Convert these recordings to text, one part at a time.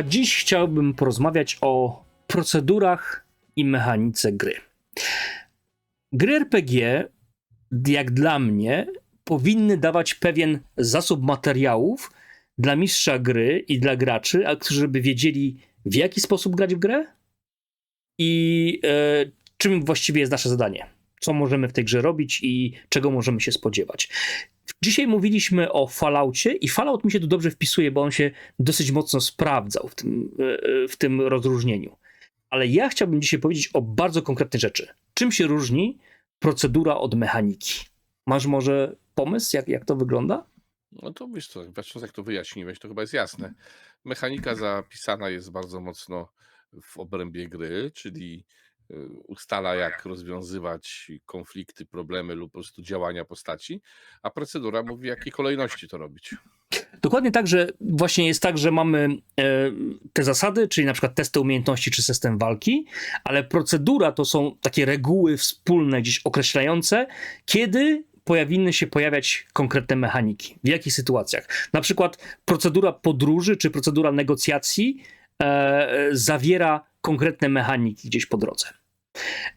A dziś chciałbym porozmawiać o procedurach i mechanice gry. Gry RPG, jak dla mnie, powinny dawać pewien zasób materiałów dla mistrza gry i dla graczy, a którzy by wiedzieli, w jaki sposób grać w grę i e, czym właściwie jest nasze zadanie. Co możemy w tej grze robić i czego możemy się spodziewać. Dzisiaj mówiliśmy o Falloutie i Fallout mi się tu dobrze wpisuje, bo on się dosyć mocno sprawdzał w tym, e, w tym rozróżnieniu. Ale ja chciałbym dzisiaj powiedzieć o bardzo konkretnej rzeczy. Czym się różni procedura od mechaniki? Masz może pomysł, jak, jak to wygląda? No to wiesz co, patrząc jak to wyjaśniłeś, to chyba jest jasne. Mechanika zapisana jest bardzo mocno w obrębie gry, czyli ustala jak rozwiązywać konflikty, problemy lub po prostu działania postaci, a procedura mówi w jakiej kolejności to robić. Dokładnie tak, że właśnie jest tak, że mamy e, te zasady, czyli na przykład testy umiejętności czy system walki, ale procedura to są takie reguły wspólne, gdzieś określające, kiedy powinny się pojawiać konkretne mechaniki, w jakich sytuacjach. Na przykład procedura podróży czy procedura negocjacji e, zawiera konkretne mechaniki gdzieś po drodze.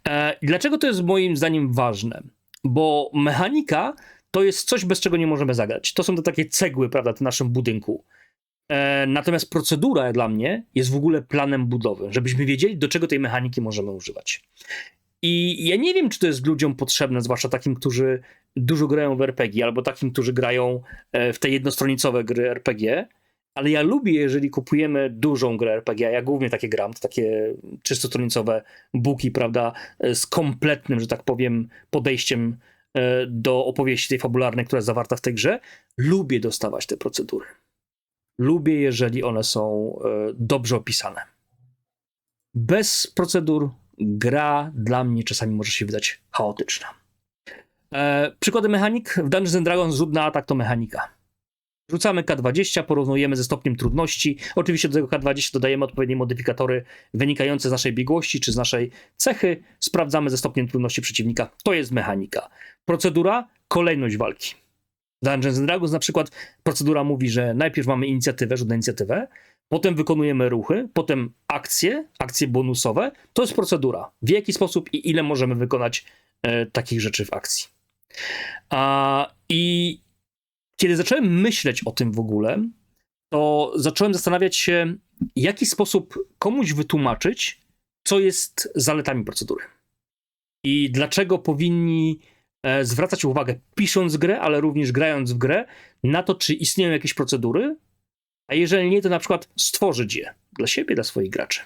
E, dlaczego to jest moim zdaniem ważne? Bo mechanika to jest coś, bez czego nie możemy zagrać. To są te takie cegły, prawda, w naszym budynku. E, natomiast procedura dla mnie jest w ogóle planem budowy, żebyśmy wiedzieli, do czego tej mechaniki możemy używać. I ja nie wiem, czy to jest ludziom potrzebne, zwłaszcza takim, którzy dużo grają w RPG, albo takim, którzy grają e, w te jednostronicowe gry RPG, ale ja lubię, jeżeli kupujemy dużą grę RPG, ja głównie takie gram, to takie czystostronicowe buki, prawda, e, z kompletnym, że tak powiem, podejściem e, do opowieści tej fabularnej, która jest zawarta w tej grze. Lubię dostawać te procedury. Lubię, jeżeli one są dobrze opisane. Bez procedur gra dla mnie czasami może się wydać chaotyczna. E, przykłady mechanik. W Dungeons Dragons rzut atak to mechanika. Rzucamy K20, porównujemy ze stopniem trudności. Oczywiście do tego K20 dodajemy odpowiednie modyfikatory wynikające z naszej biegłości czy z naszej cechy. Sprawdzamy ze stopniem trudności przeciwnika. To jest mechanika. Procedura, kolejność walki. Dungeons and Dragons na przykład procedura mówi, że najpierw mamy inicjatywę, rzut na inicjatywę, potem wykonujemy ruchy, potem akcje, akcje bonusowe. To jest procedura. W jaki sposób i ile możemy wykonać e, takich rzeczy w akcji. A, I kiedy zacząłem myśleć o tym w ogóle, to zacząłem zastanawiać się, w jaki sposób komuś wytłumaczyć, co jest zaletami procedury. I dlaczego powinni e, zwracać uwagę, pisząc grę, ale również grając w grę, na to, czy istnieją jakieś procedury, a jeżeli nie, to na przykład stworzyć je dla siebie, dla swoich graczy.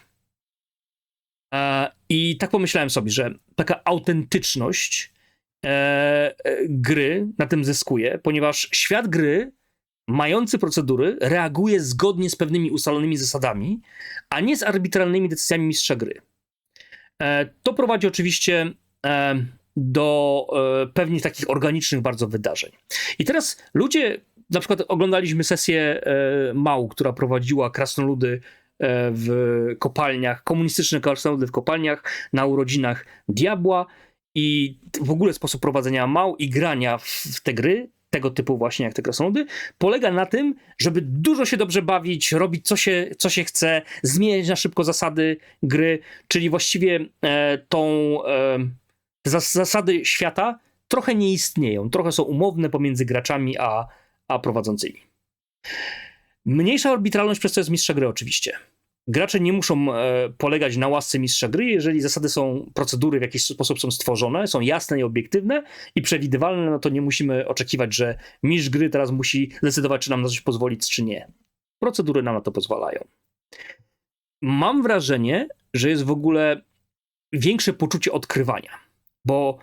E, I tak pomyślałem sobie, że taka autentyczność e, gry na tym zyskuje, ponieważ świat gry, mający procedury, reaguje zgodnie z pewnymi ustalonymi zasadami, a nie z arbitralnymi decyzjami mistrza gry. E, to prowadzi oczywiście do pewnych takich organicznych bardzo wydarzeń. I teraz ludzie, na przykład oglądaliśmy sesję e, Mał, która prowadziła krasnoludy e, w kopalniach, komunistyczne krasnoludy w kopalniach na urodzinach Diabła i w ogóle sposób prowadzenia Mał i grania w te gry, tego typu właśnie jak te krasnoludy, polega na tym, żeby dużo się dobrze bawić, robić co się, co się chce, zmieniać na szybko zasady gry, czyli właściwie e, tą e, zasady świata trochę nie istnieją, trochę są umowne pomiędzy graczami a a prowadzącymi. Mniejsza arbitralność przez to jest mistrza gry oczywiście. Gracze nie muszą e, polegać na łasce mistrza gry, jeżeli zasady są, procedury w jakiś sposób są stworzone, są jasne i obiektywne i przewidywalne, no to nie musimy oczekiwać, że mistrz gry teraz musi decydować, czy nam na coś pozwolić, czy nie. Procedury nam na to pozwalają. Mam wrażenie, że jest w ogóle większe poczucie odkrywania, bo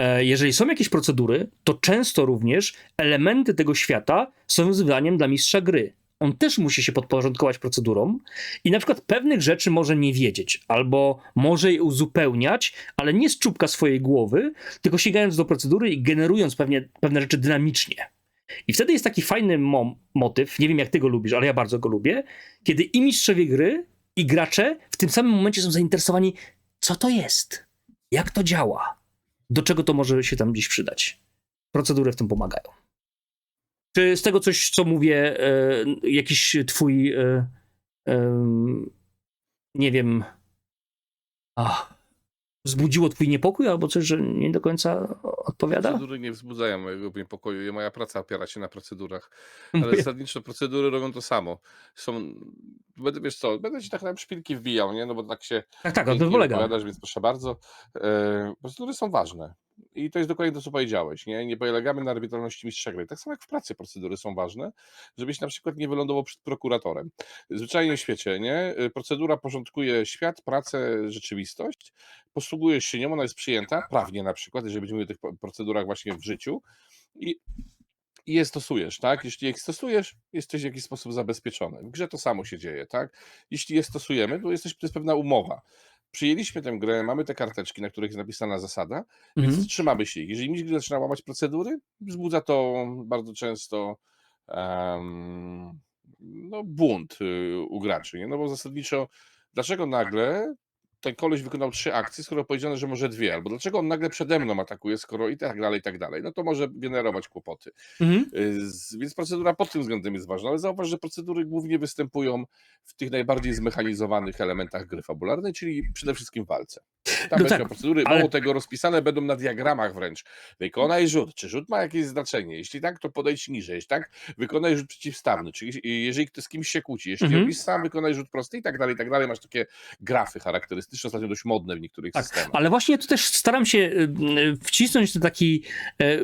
E, jeżeli są jakieś procedury, to często również elementy tego świata są wyzwaniem dla mistrza gry. On też musi się podporządkować procedurom i na przykład pewnych rzeczy może nie wiedzieć, albo może je uzupełniać, ale nie z czubka swojej głowy, tylko sięgając do procedury i generując pewnie, pewne rzeczy dynamicznie. I wtedy jest taki fajny mo- motyw, nie wiem jak ty go lubisz, ale ja bardzo go lubię, kiedy i mistrzowie gry, i gracze w tym samym momencie są zainteresowani, co to jest, jak to działa, do czego to może się tam gdzieś przydać. Procedury w tym pomagają. Czy z tego coś, co mówię, e, jakiś twój, e, em, nie wiem, ach, wzbudziło twój niepokój albo coś, że nie do końca odpowiada? Procedury nie wzbudzają mojego niepokoju. Moja praca opiera się na procedurach. Ale zasadniczo procedury robią to samo. Są, będę, wiesz co, będę ci tak na szpilki wbijał, nie? No bo tak się Tak, tak, o tym polega. więc proszę bardzo. E, procedury są ważne. I to jest dokładnie to, co powiedziałeś, nie? Nie polegamy na arbitralności mistrza gry. Tak samo jak w pracy procedury są ważne, żebyś na przykład nie wylądował przed prokuratorem. Zwyczajnie w świecie, nie? Y, Procedura porządkuje świat, pracę, rzeczywistość. Posługujesz się nią, ona jest przyjęta, prawnie na przykład, jeżeli będziemy o tych procedurach właśnie w życiu. I i je stosujesz, tak? Jeśli je stosujesz, jesteś w jakiś sposób zabezpieczony. W grze to samo się dzieje, tak? Jeśli je stosujemy, to jesteś, to jest pewna umowa. Przyjęliśmy tę grę, mamy te karteczki, na których jest napisana zasada, więc Mhm. trzymamy się ich. Jeżeli mistrz zaczyna łamać procedury, wzbudza to bardzo często em, no, bunt y, u graczy, nie? No bo zasadniczo, dlaczego nagle ten koleś wykonał trzy akcje, skoro powiedziano, że może dwie, albo dlaczego on nagle przede mną atakuje, skoro i tak dalej, i tak dalej. No to może generować kłopoty. Mhm. Y, z- Więc procedura pod tym względem jest ważna, ale zauważ, że procedury głównie występują w tych najbardziej zmechanizowanych elementach gry fabularnej, czyli przede wszystkim w walce. Tam No tak, procedury, ale- mało tego, rozpisane będą na diagramach wręcz. Wykonaj rzut. Czy rzut ma jakieś znaczenie? Jeśli tak, to podejdź niżej. Jeśli tak, wykonaj rzut przeciwstawny. Czyli jeśli- jeżeli ktoś z kimś się kłóci, jeśli Mhm. robisz sam, wykonaj rzut prosty i tak dalej, i tak dalej. Masz takie grafy charakterystyczne, ostatnio dość modne w niektórych Tak, systemach. ale właśnie tu też staram się y, y, wcisnąć taki e,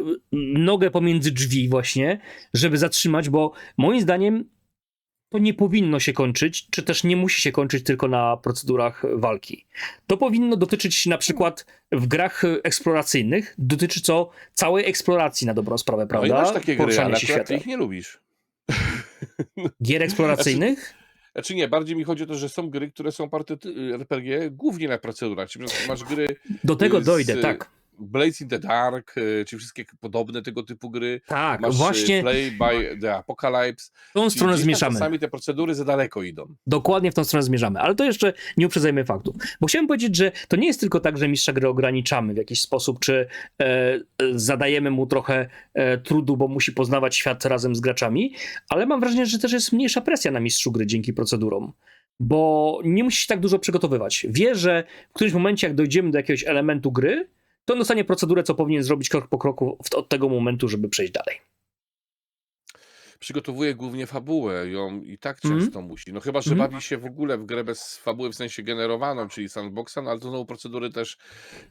nogę pomiędzy drzwi właśnie, żeby zatrzymać, bo moim zdaniem to nie powinno się kończyć, czy też nie musi się kończyć tylko na procedurach walki. To powinno dotyczyć na przykład w grach eksploracyjnych, dotyczy co całej eksploracji na dobrą sprawę, No i prawda? masz takie gry, ale się ich nie lubisz. Gier eksploracyjnych? Znaczy nie, bardziej mi chodzi o to, że są gry, które są oparte ty- RPG głównie na procedurach. Czyli masz gry Do tego y, z- dojdę, tak. Blades in the Dark, y, czy wszystkie podobne tego typu gry. Tak, Masz właśnie właśnie Play by the Apocalypse. w tą stronę zmierzamy. Czasami te procedury za daleko idą. Dokładnie w tą stronę zmierzamy, ale to jeszcze nie uprzedzajmy faktów. Bo chciałem powiedzieć, że to nie jest tylko tak, że mistrza gry ograniczamy w jakiś sposób, czy e, e, zadajemy mu trochę e, trudu, bo musi poznawać świat razem z graczami, ale mam wrażenie, że też jest mniejsza presja na mistrzu gry dzięki procedurom. Bo nie musi się tak dużo przygotowywać. Wie, że w którymś momencie, jak dojdziemy do jakiegoś elementu gry, to on dostanie procedurę, co powinien zrobić krok po kroku od tego momentu, żeby przejść dalej. Przygotowuje głównie fabułę, ją i tak Mhm. często musi. No chyba, że Mhm. bawi się w ogóle w grę bez fabuły, w sensie generowaną, czyli sandboxa, no ale to znowu procedury też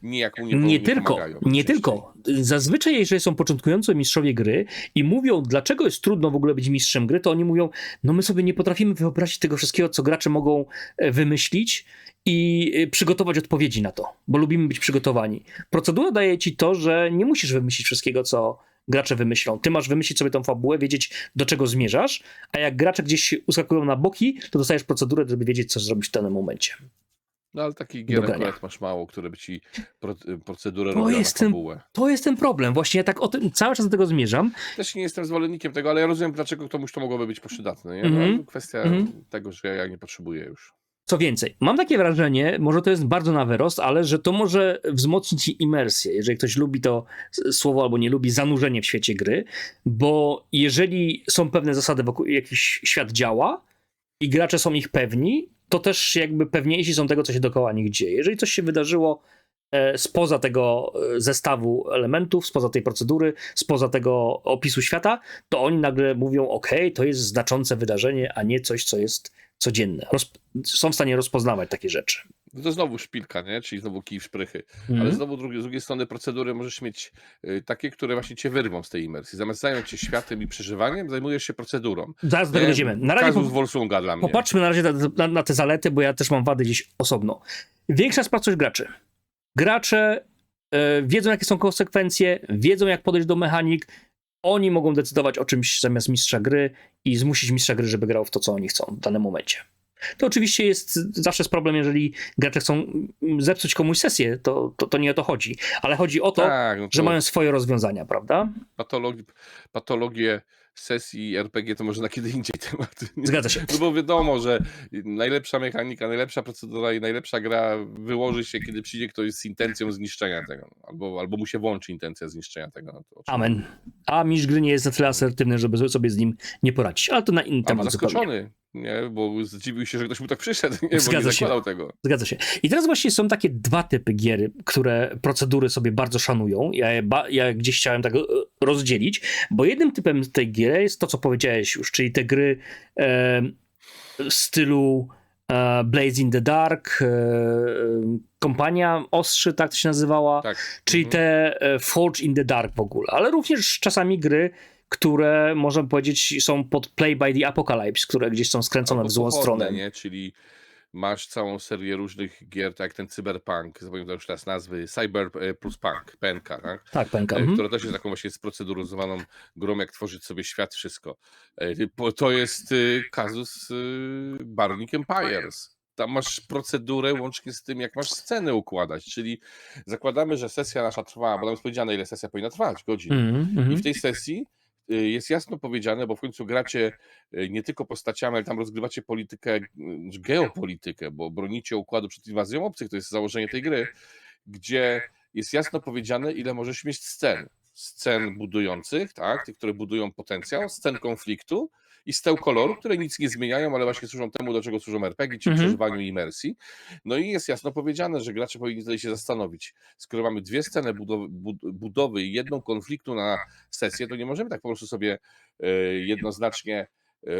nijak mu nie, Nie, nie tylko, pomagają. nie najczęściej. tylko. Zazwyczaj, jeżeli są początkujący mistrzowie gry i mówią, dlaczego jest trudno w ogóle być mistrzem gry, to oni mówią, no my sobie nie potrafimy wyobrazić tego wszystkiego, co gracze mogą e, wymyślić i e, przygotować odpowiedzi na to, bo lubimy być przygotowani. Procedura daje ci to, że nie musisz wymyślić wszystkiego, co gracze wymyślą. Ty masz wymyślić sobie tą fabułę, wiedzieć, do czego zmierzasz, a jak gracze gdzieś uskakują na boki, to dostajesz procedurę, żeby wiedzieć, co zrobić w danym momencie. No ale takich gier akurat masz mało, które by ci pro, procedurę To jest na ten- fabułę. To jest ten problem. Właśnie ja tak o tym, cały czas do tego zmierzam, Też nie jestem zwolennikiem tego, ale ja rozumiem, dlaczego komuś to mogłoby być przydatne. Nie? No, Mhm. Kwestia Mhm. tego, że ja nie potrzebuję już. Co więcej, mam takie wrażenie, może to jest bardzo na wyrost, ale że to może wzmocnić imersję, jeżeli ktoś lubi to słowo albo nie lubi, zanurzenie w świecie gry, bo jeżeli są pewne zasady, wokół jakiś świat działa i gracze są ich pewni, to też jakby pewniejsi są tego, co się dookoła nich dzieje. Jeżeli coś się wydarzyło e, spoza tego e, zestawu elementów, spoza tej procedury, spoza tego opisu świata, to oni nagle mówią, ok, to jest znaczące wydarzenie, a nie coś, co jest codzienne. Roz- są w stanie rozpoznawać takie rzeczy. No to znowu szpilka, nie? czyli znowu kij w szprychy. Mhm. Ale znowu drugi, z drugiej strony procedury możesz mieć y, takie, które właśnie cię wyrwą z tej imersji. Zamiast zająć się światem i przeżywaniem, zajmujesz się procedurą. Zaraz do tego Nie? dojdziemy. Na razie po, Wolsunga dla mnie. popatrzmy na razie na, na, na te zalety, bo ja też mam wady gdzieś osobno. Większa sprawczość graczy. Gracze e, wiedzą, jakie są konsekwencje, wiedzą, jak podejść do mechanik, oni mogą decydować o czymś zamiast mistrza gry i zmusić mistrza gry, żeby grał w to, co oni chcą w danym momencie. To oczywiście jest zawsze jest problem, jeżeli gracze chcą mm, zepsuć komuś sesję, to, to, to nie o to chodzi. Ale chodzi o to, tak, no to że mają swoje rozwiązania, prawda? patologi, patologię sesji RPG to może na kiedy indziej temat. Zgadza się. No bo wiadomo, że najlepsza mechanika, najlepsza procedura i najlepsza gra wyłoży się, kiedy przyjdzie ktoś z intencją zniszczenia tego. Albo, albo mu się włączy intencja zniszczenia tego. No. Amen. A mistrz gry nie jest na tyle asertywny, żeby sobie z nim nie poradzić. Ale to na inny temat zaskoczony, nie? Bo zdziwił się, że ktoś mu tak przyszedł, nie? bo Zgadza nie się. tego. Zgadza się. I teraz właśnie są takie dwa typy gier, które procedury sobie bardzo szanują. Ja, ja gdzieś chciałem tak e, rozdzielić, bo jednym typem tej gier jest to, co powiedziałeś już, czyli te gry e, w stylu e, Blaze in the Dark, e, e, Kompania Ostrzy, tak to się nazywała, Tak. czyli Mhm. te e, Forge in the Dark w ogóle, ale również czasami gry, które można powiedzieć są pod Play by the Apocalypse, które gdzieś są skręcone Albo w złą pochodne, stronę. nie? Czyli masz całą serię różnych gier, tak jak ten Cyberpunk, zapomniałem już teraz nazwy, Cyber e, plus Punk, PNK, tak? Tak, pęka. E, Mhm. która też jest taką właśnie sproceduryzowaną grą, jak tworzyć sobie świat, wszystko. E, To jest kazus Baronic Empires. Tam masz procedurę łącznie z tym, jak masz scenę układać, czyli zakładamy, że sesja nasza trwa, bo tam jest powiedziane, ile sesja powinna trwać, godzin. Mhm, mhm. I w tej sesji jest jasno powiedziane, bo w końcu gracie y, nie tylko postaciami, ale tam rozgrywacie politykę, y, geopolitykę, bo bronicie układu przed inwazją obcych, to jest założenie tej gry, gdzie jest jasno powiedziane, ile możesz mieć scen. Scen budujących, tak, tych, które budują potencjał, scen konfliktu i steł koloru, które nic nie zmieniają, ale właśnie służą temu, do czego służą RPG, czyli Mhm. przeżywaniu imersji. No i jest jasno powiedziane, że gracze powinni tutaj się zastanowić. Skoro mamy dwie sceny budowy, bud- budowy i jedną konfliktu na sesję, to nie możemy tak po prostu sobie e, jednoznacznie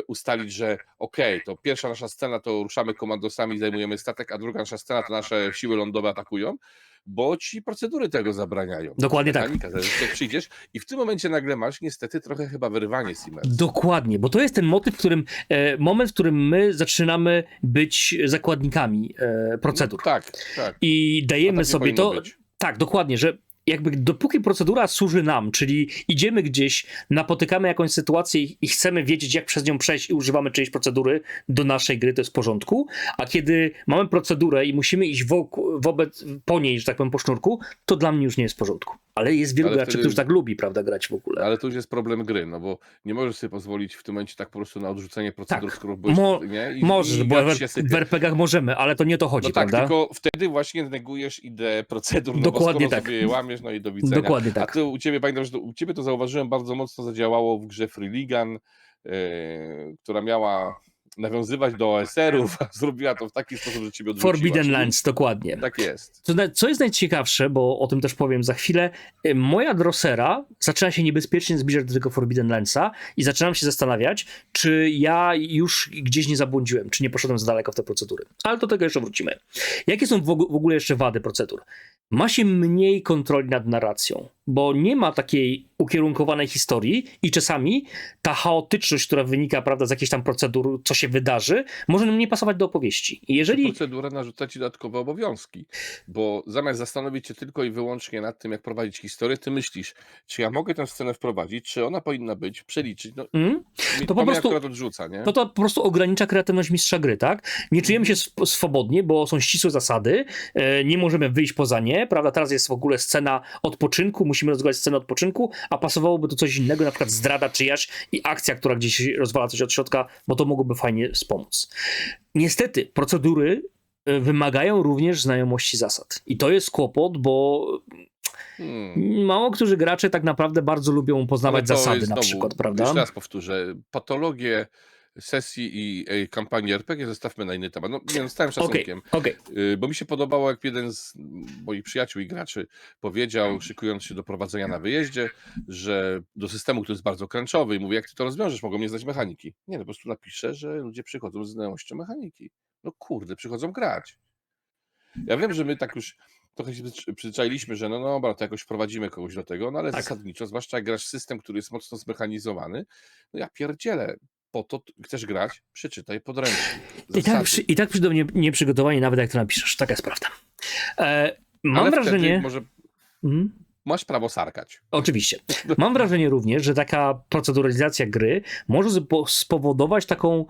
ustalić, że okej, to pierwsza nasza scena to ruszamy komandosami, zajmujemy statek, a druga nasza scena to nasze siły lądowe atakują, bo ci procedury tego zabraniają. Dokładnie tak. Mechanika, zależy, jak przyjdziesz i w tym momencie nagle masz niestety trochę chyba wyrwanie z imersji. Dokładnie, bo to jest ten motyw, w którym, e, moment, w którym my zaczynamy być zakładnikami e, procedur. Tak, tak. I dajemy tak sobie to. być. Tak, dokładnie, że jakby dopóki procedura służy nam, czyli idziemy gdzieś, napotykamy jakąś sytuację i chcemy wiedzieć, jak przez nią przejść i używamy czyjejś procedury do naszej gry, to jest w porządku, a kiedy mamy procedurę i musimy iść wokół, wobec, po niej, że tak powiem, po sznurku, to dla mnie już nie jest w porządku. Ale jest wielu Ale graczy, wtedy- którzy tak lubi, prawda, grać w ogóle. Ale to już jest problem gry, no bo nie możesz sobie pozwolić w tym momencie tak po prostu na odrzucenie procedur, Tak. skoro byłeś, Mo- nie? I, Możesz, i bo w, w. RPG-ach możemy, ale to nie to chodzi, No tak, prawda? tylko wtedy właśnie negujesz ideę procedur, no Dokładnie tak. sobie je łamiesz, no i do widzenia. Dokładnie A tak. ty u ciebie, pamiętam, że to, u ciebie to zauważyłem, bardzo mocno zadziałało w grze Free Ligan, e, która miała nawiązywać do OSR-ów, a zrobiła to w taki sposób, że ciebie odrzuciła. Forbidden Lands, dokładnie. Tak jest. Co, co jest najciekawsze, bo o tym też powiem za chwilę, y, moja drosera zaczyna się niebezpiecznie zbliżać do tego Forbidden Landsa i zaczynam się zastanawiać, czy ja już gdzieś nie zabłądziłem, czy nie poszedłem za daleko w te procedury. Ale do tego jeszcze wrócimy. Jakie są w ogóle jeszcze wady procedur? Ma się mniej kontroli nad narracją, bo nie ma takiej ukierunkowanej historii i czasami ta chaotyczność, która wynika prawda, z jakichś tam procedur, co się wydarzy, może nam nie pasować do opowieści. I Jeżeli... Procedura narzuca ci dodatkowe obowiązki, bo zamiast zastanowić się tylko i wyłącznie nad tym, jak prowadzić historię, ty myślisz, czy ja mogę tę scenę wprowadzić, czy ona powinna być, przeliczyć. No, Mm? To to po prostu- odrzuca, nie? no to po prostu ogranicza kreatywność mistrza gry, tak? Nie czujemy się sw- swobodnie, bo są ścisłe zasady, e, nie możemy wyjść poza nie, prawda? Teraz jest w ogóle scena odpoczynku, musimy rozgrywać scenę odpoczynku, a pasowałoby do coś innego, na przykład zdrada czyjaś i akcja, która gdzieś rozwala coś od środka, bo to mogłoby fajnie wspomóc. Niestety, procedury e, wymagają również znajomości zasad. I to jest kłopot, bo Hmm. mało którzy gracze tak naprawdę bardzo lubią poznawać to zasady jest na znowu, przykład, prawda? Jeszcze raz powtórzę, patologię sesji i e, kampanii RPG zostawmy na inny temat. No, nie, no, z całym szacunkiem. okej. Y, Bo mi się podobało, jak jeden z moich przyjaciół i graczy powiedział, szykując się do prowadzenia na wyjeździe, że do systemu, który jest bardzo crunchowy i mówi, jak ty to rozwiążesz, mogą nie znać mechaniki. Nie, no po prostu napiszę, że ludzie przychodzą z znajomością mechaniki. No kurde, przychodzą grać. Ja wiem, że my tak już trochę się przyzwy- przyzwyczailiśmy, że no dobra, to jakoś wprowadzimy kogoś do tego, no ale Tak. zasadniczo, zwłaszcza jak grasz w system, który jest mocno zmechanizowany, no ja pierdzielę, po to chcesz grać, przeczytaj podręcznik. I tak, przy, I tak przyjdą nie, nieprzygotowani, nawet jak to napiszesz. Taka jest prawda. E, mam Ale wrażenie. Może Mhm. masz prawo sarkać. Oczywiście. Mam wrażenie również, że taka proceduralizacja gry może spo- spowodować taką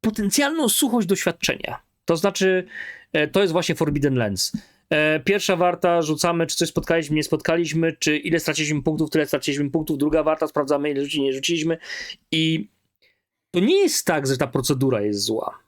potencjalną suchość doświadczenia. To znaczy, e, to jest właśnie Forbidden Lens. E, Pierwsza warta, rzucamy, czy coś spotkaliśmy, nie spotkaliśmy, czy ile straciliśmy punktów, tyle straciliśmy punktów. Druga warta, sprawdzamy, ile rzuciliśmy, nie rzuciliśmy. I to nie jest tak, że ta procedura jest zła.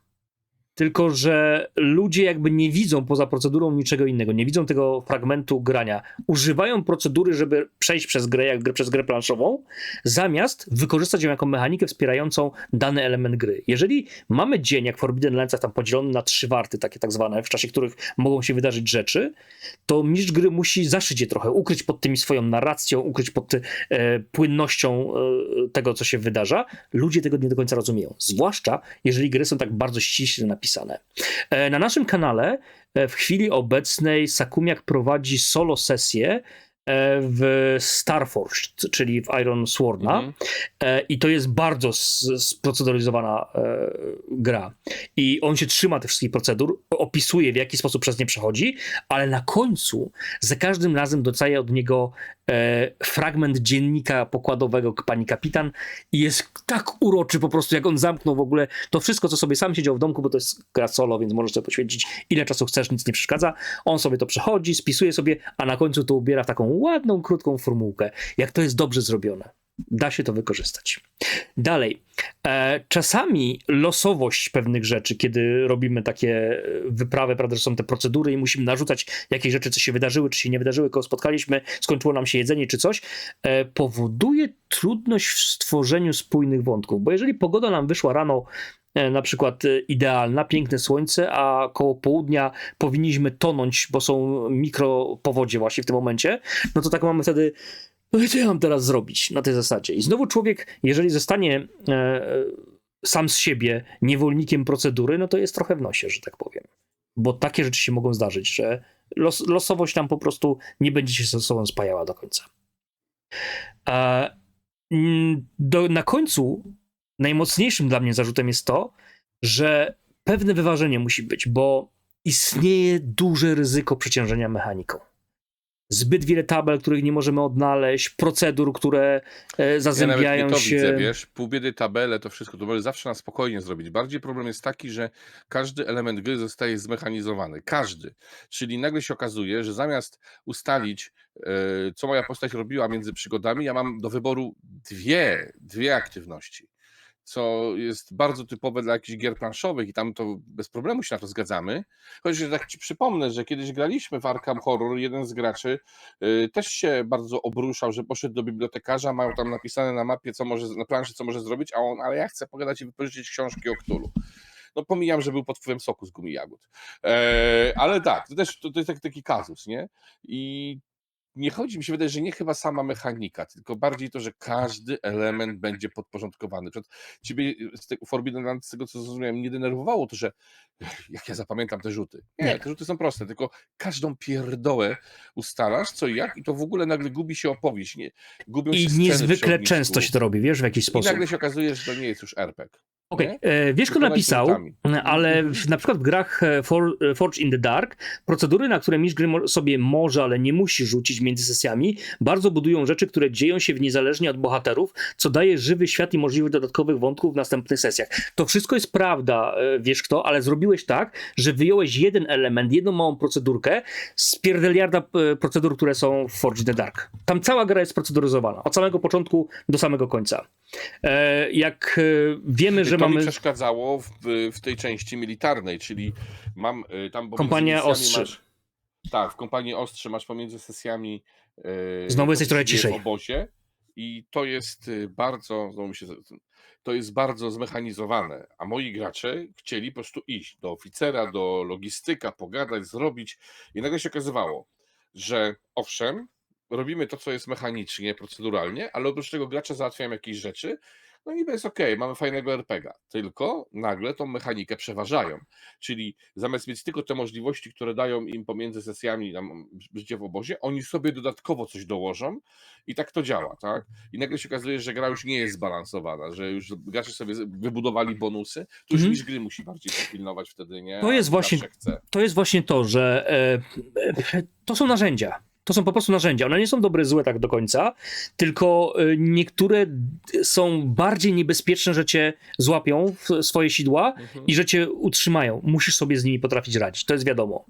Tylko, że ludzie jakby nie widzą poza procedurą niczego innego, nie widzą tego fragmentu grania. Używają procedury, żeby przejść przez grę, jak grę, przez grę planszową, zamiast wykorzystać ją jako mechanikę wspierającą dany element gry. Jeżeli mamy dzień, jak Forbidden Landsach, tam podzielony na trzy warty, takie tak zwane, w czasie których mogą się wydarzyć rzeczy, to mistrz gry musi zaszyć je trochę, ukryć pod tymi swoją narracją, ukryć pod ty, e, płynnością e, tego, co się wydarza. Ludzie tego nie do końca rozumieją. Zwłaszcza, jeżeli gry są tak bardzo ściśle napisane. E, na naszym kanale e, w chwili obecnej Sakumiak prowadzi solo sesję w Starforged, czyli w Iron Sworna. Mhm. E, I to jest bardzo s- sproceduralizowana e, gra. I on się trzyma tych wszystkich procedur, opisuje w jaki sposób przez nie przechodzi, ale na końcu za każdym razem dostaje od niego e, fragment dziennika pokładowego pani kapitan i jest tak uroczy po prostu, jak on zamknął w ogóle to wszystko, co sobie sam siedział w domku, bo to jest gra solo, więc możesz sobie poświęcić ile czasu chcesz, nic nie przeszkadza. On sobie to przechodzi, spisuje sobie, a na końcu to ubiera w taką ładną, krótką formułkę. Jak to jest dobrze zrobione. Da się to wykorzystać. Dalej. E, czasami losowość pewnych rzeczy, kiedy robimy takie e, wyprawy, prawda, że są te procedury i musimy narzucać jakieś rzeczy, co się wydarzyły, czy się nie wydarzyły, kogo spotkaliśmy, skończyło nam się jedzenie, czy coś, e, powoduje trudność w stworzeniu spójnych wątków. Bo jeżeli pogoda nam wyszła rano, na przykład e, idealna, piękne słońce, a koło południa powinniśmy tonąć, bo są mikropowodzie właśnie w tym momencie, no to tak mamy wtedy no i co ja mam teraz zrobić na tej zasadzie? I znowu człowiek, jeżeli zostanie e, sam z siebie niewolnikiem procedury, no to jest trochę w nosie, że tak powiem. Bo takie rzeczy się mogą zdarzyć, że los, losowość tam po prostu nie będzie się ze sobą spajała do końca. E, do, na końcu najmocniejszym dla mnie zarzutem jest to, że pewne wyważenie musi być, bo istnieje duże ryzyko przeciążenia mechaniką zbyt wiele tabel, których nie możemy odnaleźć, procedur, które e, Ja zazębiają nie to się. widzę, wiesz, pół biedy, tabele, to wszystko, to możesz zawsze na spokojnie zrobić. Bardziej problem jest taki, że każdy element gry zostaje zmechanizowany. Każdy. Czyli nagle się okazuje, że zamiast ustalić, e, co moja postać robiła między przygodami, ja mam do wyboru dwie, dwie aktywności. Co jest bardzo typowe dla jakichś gier planszowych i tam to bez problemu się na to zgadzamy. Chociaż tak ci przypomnę, że kiedyś graliśmy w Arkham Horror, jeden z graczy y, też się bardzo obruszał, że poszedł do bibliotekarza, mają tam napisane na mapie, co może, na planszy, co może zrobić, a on, ale ja chcę pogadać i wypożyczyć książki o Cthulhu. No pomijam, że był pod wpływem soku z gumi jagód. E, ale tak, to też to, to jest taki, taki kazus, nie? I nie chodzi, mi się wydaje, że nie chyba sama mechanika, tylko bardziej to, że każdy element będzie podporządkowany. Przykład ciebie z tego Forbidden Land, z tego co zrozumiałem, nie denerwowało to, że jak ja zapamiętam te rzuty. Nie, Nie. te rzuty są proste, tylko każdą pierdołę ustalasz, co i jak, i to w ogóle nagle gubi się opowieść. Nie, gubią się I przy niezwykle często się to robi, wiesz, w jakiś I sposób. nagle się okazuje, że to nie jest już RPG. Okej, nie? e, wiesz kto napisał, ale w, na przykład w grach e, For, e, Forge in the Dark procedury, na które mistrz gry sobie może, ale nie musi rzucić między sesjami, bardzo budują rzeczy, które dzieją się w niezależnie od bohaterów, co daje żywy świat i możliwość dodatkowych wątków w następnych sesjach. To wszystko jest prawda, e, wiesz kto, ale zrobiłeś tak, że wyjąłeś jeden element, jedną małą procedurkę z pierdeliarda e, procedur, które są w Forge the Dark. Tam cała gra jest proceduryzowana, od samego początku do samego końca. E, Jak wiemy, że to mamy... mi przeszkadzało w, w tej części militarnej, czyli mam tam... Kompania ostrzy. Masz, tak, w kompanii ostrzy masz pomiędzy sesjami... y, Znowu jesteś trochę ciszej. W obozie i to jest y, bardzo... Znowu mi się, to jest bardzo zmechanizowane, a moi gracze chcieli po prostu iść do oficera, do logistyka, pogadać, zrobić i nagle się okazywało, że owszem, robimy to, co jest mechanicznie, proceduralnie, ale oprócz tego gracze załatwiają jakieś rzeczy, no niby jest okej, mamy fajnego RPGa, tylko nagle tą mechanikę przeważają. Czyli zamiast mieć tylko te możliwości, które dają im pomiędzy sesjami tam życie w obozie, oni sobie dodatkowo coś dołożą i tak to działa, tak? I nagle się okazuje, że gra już nie jest zbalansowana, że już gracze sobie wybudowali bonusy, to już Mhm. gry musi bardziej pilnować wtedy, nie? To jest właśnie- to jest właśnie to, że e, e, to są narzędzia. To są po prostu narzędzia. One nie są dobre, złe tak do końca, tylko y, niektóre są bardziej niebezpieczne, że cię złapią w swoje sidła Mhm. i że cię utrzymają. Musisz sobie z nimi potrafić radzić, to jest wiadomo.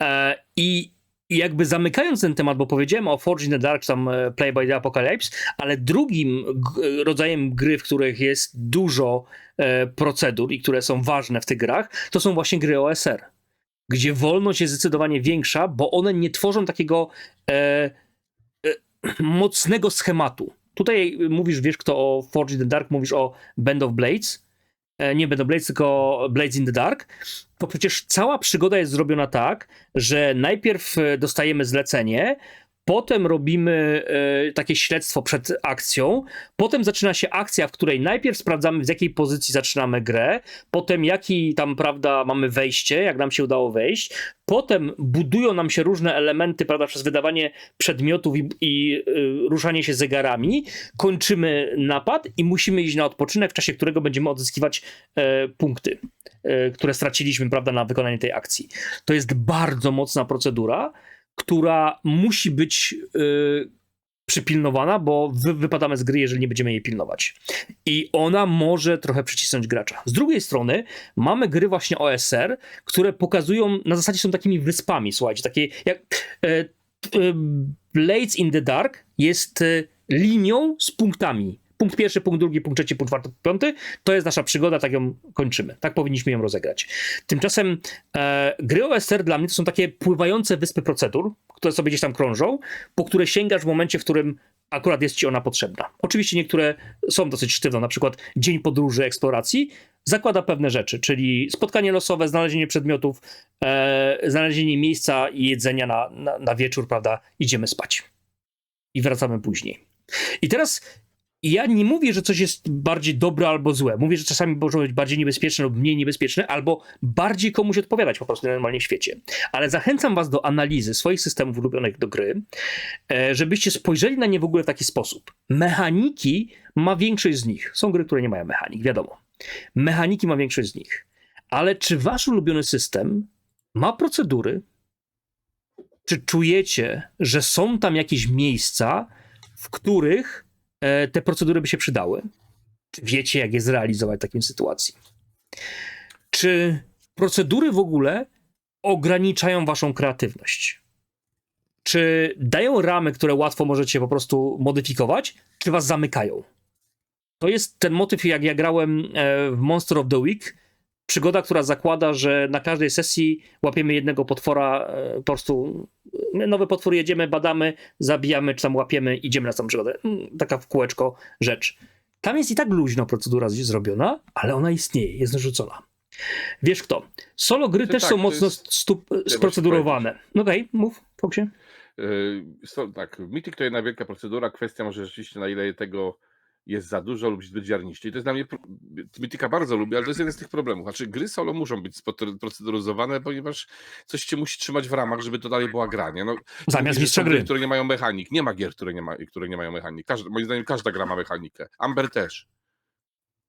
E, I jakby zamykając ten temat, bo powiedziałem o Forge in the Dark, czy tam e, Play by the Apocalypse, ale drugim rodzajem gry, w których jest dużo e, procedur i które są ważne w tych grach, to są właśnie gry OSR, gdzie wolność jest zdecydowanie większa, bo one nie tworzą takiego e, e, mocnego schematu. Tutaj mówisz, wiesz kto o Forge in the Dark, mówisz o Band of Blades, e, nie Band of Blades, tylko Blades in the Dark, to przecież cała przygoda jest zrobiona tak, że najpierw e, dostajemy zlecenie, potem robimy e, takie śledztwo przed akcją, potem zaczyna się akcja, w której najpierw sprawdzamy z jakiej pozycji zaczynamy grę, potem jaki tam, prawda, mamy wejście, jak nam się udało wejść, potem budują nam się różne elementy, prawda, przez wydawanie przedmiotów i, i y, ruszanie się zegarami, kończymy napad i musimy iść na odpoczynek, w czasie którego będziemy odzyskiwać e, punkty, e, które straciliśmy, prawda, na wykonanie tej akcji. To jest bardzo mocna procedura, która musi być y, przypilnowana, bo wy, wypadamy z gry, jeżeli nie będziemy jej pilnować. I ona może trochę przycisnąć gracza. Z drugiej strony mamy gry właśnie OSR, które pokazują, na zasadzie są takimi wyspami, słuchajcie, takie jak e, e, Blades in the Dark jest e, linią z punktami. Punkt pierwszy, punkt drugi, punkt trzeci, punkt czwarty, punkt piąty. To jest nasza przygoda, tak ją kończymy. Tak powinniśmy ją rozegrać. Tymczasem e, gry OSR dla mnie to są takie pływające wyspy procedur, które sobie gdzieś tam krążą, po które sięgasz w momencie, w którym akurat jest ci ona potrzebna. Oczywiście niektóre są dosyć sztywne, na przykład dzień podróży, eksploracji zakłada pewne rzeczy, czyli spotkanie losowe, znalezienie przedmiotów, e, znalezienie miejsca i jedzenia na, na, na wieczór, prawda, idziemy spać. I wracamy później. I teraz ja nie mówię, że coś jest bardziej dobre albo złe. Mówię, że czasami może być bardziej niebezpieczne lub mniej niebezpieczne, albo bardziej komuś odpowiadać po prostu normalnie w świecie. Ale zachęcam was do analizy swoich systemów ulubionych do gry, e, żebyście spojrzeli na nie w ogóle w taki sposób. Mechaniki ma większość z nich. Są gry, które nie mają mechanik, wiadomo. Mechaniki ma większość z nich. Ale czy wasz ulubiony system ma procedury? Czy czujecie, że są tam jakieś miejsca, w których te procedury by się przydały? Wiecie, jak je zrealizować w takiej sytuacji? Czy procedury w ogóle ograniczają waszą kreatywność? Czy dają ramy, które łatwo możecie po prostu modyfikować, czy was zamykają? To jest ten motyw, jak ja grałem e, w Monster of the Week. Przygoda, która zakłada, że na każdej sesji łapiemy jednego potwora, e, po prostu nowy potwór jedziemy, badamy, zabijamy, czy tam łapiemy, idziemy na całą przygodę. Mm, Taka w kółeczko rzecz. Tam jest i tak luźno procedura zrobiona, ale ona istnieje, jest narzucona. Wiesz kto? Solo gry To też tak, są mocno jest- sprocedurowane. No Okej, mów, Foksie. Yy, so, tak, Mythic to jedna wielka procedura. Kwestia może rzeczywiście, na ile tego jest za dużo lub zbyt ziarniście. I to jest dla mnie. Mythika bardzo lubię, ale to jest jeden z tych problemów. Znaczy, gry solo muszą być proceduryzowane, ponieważ coś cię musi trzymać w ramach, żeby to dalej była gra. Nie? No, Zamiast mistrza gry, które nie mają mechanik. Nie ma gier, które nie, ma, które nie mają mechanik. Każda, moim zdaniem każda gra ma mechanikę. Amber też.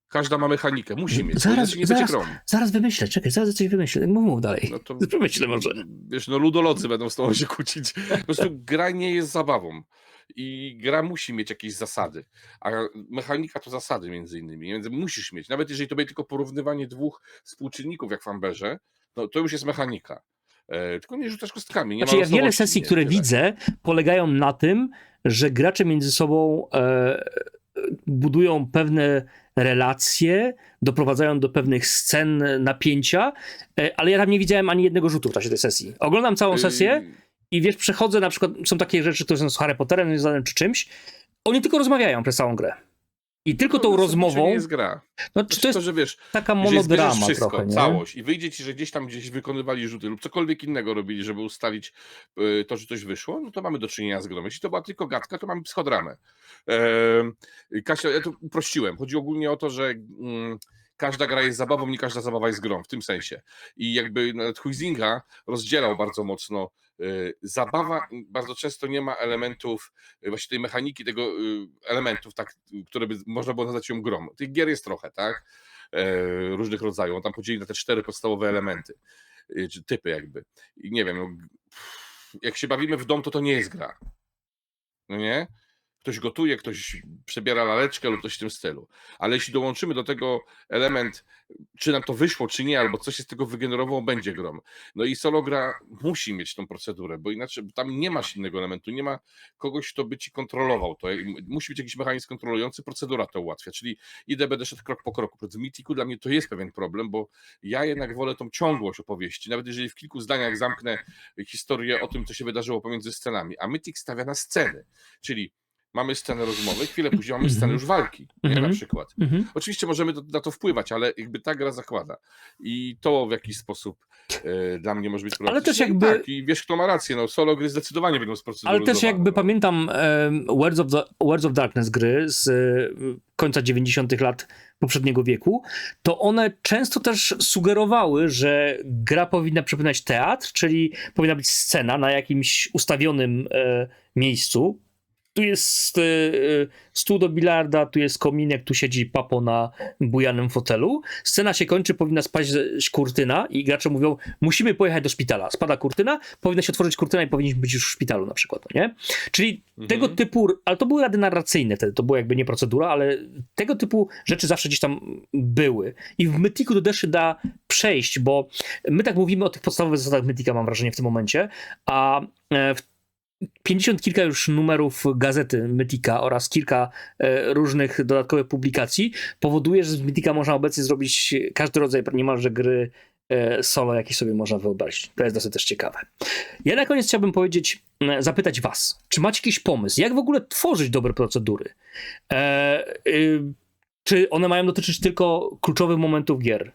Każda ma mechanikę, musi mieć. Zaraz- nie zaraz-. Zaraz wymyślę, czekaj, zaraz coś wymyślę. Mów, mów dalej. No to Wymyślę może. Wiesz, no ludolodzy będą z tobą się kłócić. Po prostu gra nie jest zabawą. I gra musi mieć jakieś zasady. A mechanika to zasady między innymi. Więc musisz mieć. Nawet jeżeli to będzie tylko porównywanie dwóch współczynników, jak w Amberze, no to już jest mechanika. E, tylko nie rzucasz kostkami. Nie Znaczy, ja wiele sesji, nie, które tyle. widzę, polegają na tym, że gracze między sobą e, budują pewne relacje, doprowadzają do pewnych scen napięcia, e, ale ja tam nie widziałem ani jednego rzutu w czasie tej sesji. Oglądam całą sesję Yy, i wiesz, przechodzę na przykład, są takie rzeczy, które są z Harry Potterem związane czy czymś, oni tylko rozmawiają przez całą grę. I tylko no, tą to rozmową, nie jest gra. no, To, czy to jest to, że wiesz, taka monodrama wszystko, trochę, nie? całość i wyjdzie ci, że gdzieś tam gdzieś wykonywali rzuty lub cokolwiek innego robili, żeby ustalić y, to, że coś wyszło, no to mamy do czynienia z grą. Jeśli to była tylko gadka, to mamy psychodramę. Kasia, ja to uprościłem. Chodzi ogólnie o to, że mm, każda gra jest zabawą, nie każda zabawa jest grą, w tym sensie. I jakby nawet Huizinga rozdzielał bardzo mocno y, Zabawa bardzo często nie ma elementów, y, właśnie tej mechaniki, tego y, elementów, tak, które by można było nazwać ją grą. Tych gier jest trochę, tak? E, różnych rodzajów. On tam podzieli na te cztery podstawowe elementy, y, czy typy jakby. I nie wiem, no, jak się bawimy w dom, to to nie jest gra. No nie? Ktoś gotuje, ktoś przebiera laleczkę lub coś w tym stylu. Ale jeśli dołączymy do tego element, czy nam to wyszło, czy nie, albo coś się z tego wygenerowało, będzie grom. No i solo gra musi mieć tą procedurę, bo inaczej tam nie masz innego elementu, nie ma kogoś, kto by ci kontrolował to. Musi być jakiś mechanizm kontrolujący, procedura to ułatwia. Czyli idę, będę szedł krok po kroku. W Mitiku dla mnie to jest pewien problem, bo ja jednak wolę tą ciągłość opowieści. Nawet jeżeli w kilku zdaniach zamknę historię o tym, co się wydarzyło pomiędzy scenami. A Mytik stawia na sceny, czyli mamy scenę rozmowy, chwilę później mamy scenę już walki, nie, na Mhm. przykład. Mhm. Oczywiście możemy do, na to wpływać, ale jakby ta gra zakłada. I to w jakiś sposób e, dla mnie może być problematyczne. też I jakby- Tak, i wiesz, kto ma rację, no solo gry zdecydowanie będą sprocedurowane. Ale też jakby no. pamiętam Words of, the, Words of Darkness gry z e, końca 90. lat poprzedniego wieku, to one często też sugerowały, że gra powinna przypominać teatr, czyli powinna być scena na jakimś ustawionym e, miejscu. Tu jest e, e, stół do bilarda, tu jest kominek, tu siedzi papo na bujanym fotelu. Scena się kończy, powinna spaść kurtyna i gracze mówią, musimy pojechać do szpitala. Spada kurtyna, powinna się otworzyć kurtyna i powinniśmy być już w szpitalu na przykład, no nie? Czyli Mhm. tego typu, ale to były rady narracyjne wtedy, to było jakby nie procedura, ale tego typu rzeczy zawsze gdzieś tam były. I w Mythiku to też się da przejść, bo my tak mówimy o tych podstawowych zasadach Mythika, mam wrażenie, w tym momencie, a e, w 50 kilka już numerów gazety Mythika oraz kilka e, różnych dodatkowych publikacji powoduje, że z Mythika można obecnie zrobić każdy rodzaj niemalże gry e, solo, jaki sobie można wyobrazić. To jest dosyć też ciekawe. Ja na koniec chciałbym powiedzieć, zapytać was, czy macie jakiś pomysł, jak w ogóle tworzyć dobre procedury? E, y, czy one mają dotyczyć tylko kluczowych momentów gier?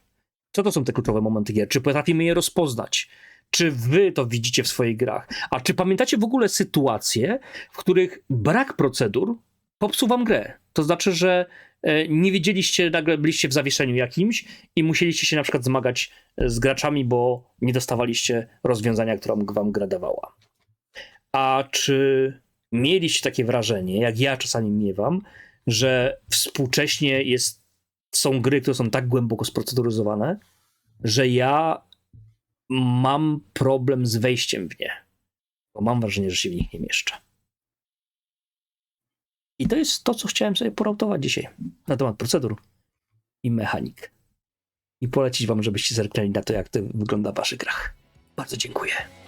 Co to są te kluczowe momenty gier? Czy potrafimy je rozpoznać? Czy wy to widzicie w swoich grach? A czy pamiętacie w ogóle sytuacje, w których brak procedur popsuł wam grę? To znaczy, że e, nie wiedzieliście, nagle byliście w zawieszeniu jakimś i musieliście się na przykład zmagać e, z graczami, bo nie dostawaliście rozwiązania, które wam gra dawała. A czy mieliście takie wrażenie, jak ja czasami miewam, że współcześnie jest, są gry, które są tak głęboko sproceduryzowane, że ja mam problem z wejściem w nie. Bo mam wrażenie, że się w nich nie mieszczę. I to jest to, co chciałem sobie porautować dzisiaj na temat procedur i mechanik. I polecić wam, żebyście zerknęli na to, jak to wygląda w waszych grach. Bardzo dziękuję.